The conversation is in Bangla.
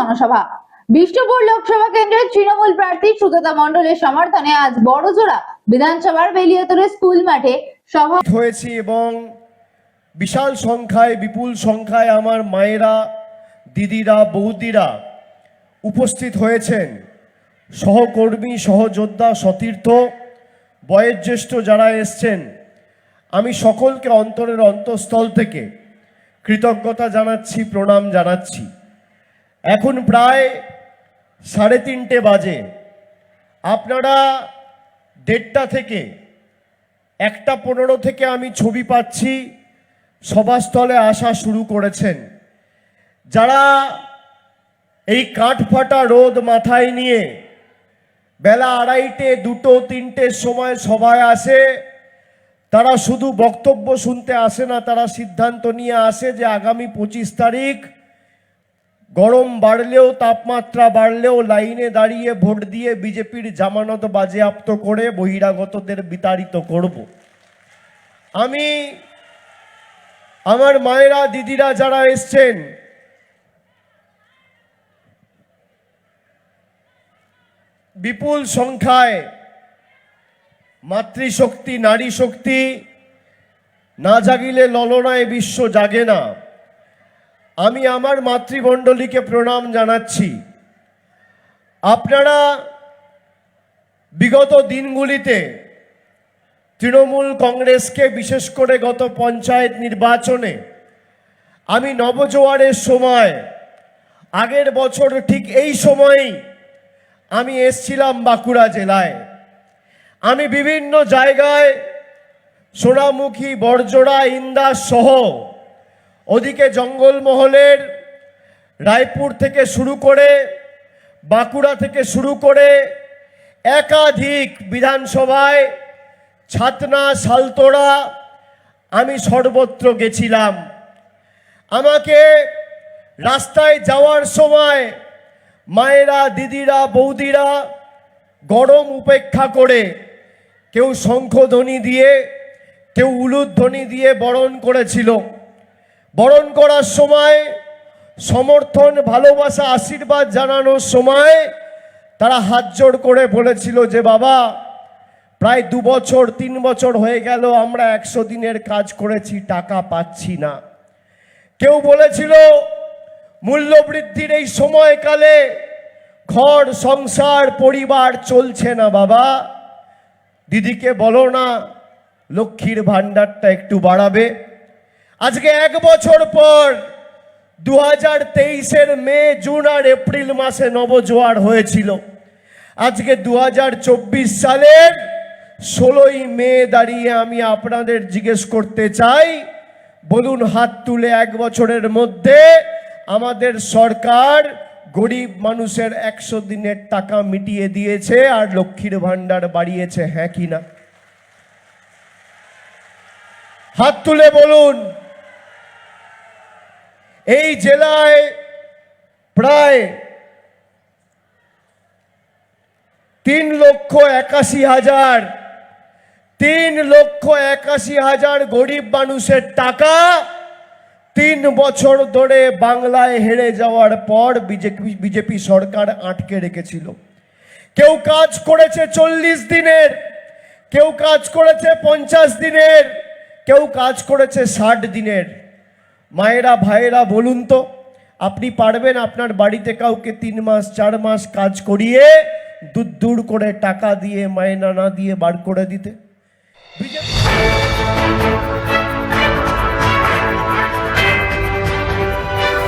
জনসভা। বিষ্ণুপুর লোকসভা কেন্দ্রের তৃণমূল প্রার্থী সুততা মণ্ডলের সমর্থনে আজ বড়জোড়া বিধানসভার বেলিয়াতরে স্কুল মাঠে সভা হয়েছি এবং বিশাল সংখ্যায়, বিপুল সংখ্যায় আমার মায়েরা, দিদিরা, বৌদিরা উপস্থিত হয়েছেন। সহকর্মী, সহযোদ্ধা, সতীর্থ, বয়োজ্যেষ্ঠ যারা এসছেন, আমি সকলকে অন্তরের অন্তঃস্থল থেকে কৃতজ্ঞতা জানাচ্ছি, প্রণাম জানাচ্ছি। এখন প্রায় সাড়ে তিনটে বাজে। আপনারা দেড়টা থেকে, একটা পনেরো থেকে আমি ছবি পাচ্ছি, সভাস্থলে আসা শুরু করেছেন। যারা এই কাঠফাটা রোদ মাথায় নিয়ে বেলা আড়াইটে, দুটো তিনটের সময় সভায় আসে, তারা শুধু বক্তব্য শুনতে আসে না, তারা সিদ্ধান্ত নিয়ে আসে যে আগামী পঁচিশ তারিখ গরম বাড়লেও তাপমাত্রা বাড়লেও লাইনে দাঁড়িয়ে ভোট দিয়ে বিজেপির জামানত বাজেয়াপ্ত করে বহিরাগতদের বিতাড়িত করব। আমি আমার মায়েরা, দিদিরা যারা এসছেন, বিপুল সংখ্যায় মাতৃশক্তি নারী শক্তি না জাগিলে ললনায় বিশ্ব জাগে না। আমি আমার মাতৃমণ্ডলীকে প্রণাম জানাচ্ছি। আপনারা বিগত দিনগুলিতে তৃণমূল কংগ্রেসকে বিশেষ করে গত পঞ্চায়েত নির্বাচনে আমি নবজোয়ারের সময়, আগের বছর ঠিক এই সময়েই আমি এসছিলাম বাঁকুড়া জেলায়। আমি বিভিন্ন জায়গায় সোনামুখী বর্জরা ইন্দাস সহ ওদিকে জঙ্গলমহলের রায়পুর থেকে শুরু করে বাঁকুড়া থেকে শুরু করে একাধিক বিধানসভায় ছাতনা সালতোড়া আমি সর্বত্র গেছিলাম। আমাকে রাস্তায় যাওয়ার সময় মায়েরা, দিদিরা, বৌদিরা গরম উপেক্ষা করে কেউ শঙ্খধ্বনি দিয়ে, কেউ উলুধ্বনি দিয়ে বরণ করেছিল। বরণ করার সময়, সমর্থন, ভালোবাসা, আশীর্বাদ জানানোর সময় তারা হাত জোড় করে বলেছিল যে, বাবা, প্রায় দু বছর, তিন বছর হয়ে গেল, আমরা একশো দিনের কাজ করেছি, টাকা পাচ্ছি না। কেউ বলেছিল, মূল্যবৃদ্ধির এই সময়কালে ঘর, সংসার, পরিবার চলছে না, বাবা। দিদিকে বলো না, লক্ষ্মীর ভাণ্ডারটা একটু বাড়াবে। আজকে এক বছর পর দু হাজার তেইশের মে, জুন আর এপ্রিল মাসে নবজোয়ার হয়েছিল। আজকে দু হাজার চব্বিশ সালের ষোলোই মে দাঁড়িয়ে আমি আপনাদের জিজ্ঞেস করতে চাই, বলুন হাত তুলে এক বছরের মধ্যে আমাদের সরকার গরিব মানুষের একশো দিনের টাকা মিটিয়ে দিয়েছে আর লক্ষ্মীর ভাণ্ডার বাড়িয়েছে হ্যাঁ কি না? হাত তুলে বলুন। এই জেলায় প্রায় তিন লক্ষ একাশি হাজার, তিন লক্ষ একাশি হাজার গরিব মানুষের টাকা তিন বছর ধরে বাংলায় হেরে যাওয়ার পর বিজেপি বিজেপি সরকার আটকে রেখেছিল। কেউ কাজ করেছে চল্লিশ দিনের, কেউ কাজ করেছে পঞ্চাশ দিনের, কেউ কাজ করেছে ষাট দিনের। মায়েরা, ভাইয়েরা, বলুন তো, আপনি পারবেন আপনার বাড়িতে কাউকে তিন মাস, চার মাস কাজ করিয়ে দূর দূর করে টাকা দিয়ে মায়না না দিয়ে বার করে দিতে? বিজেপি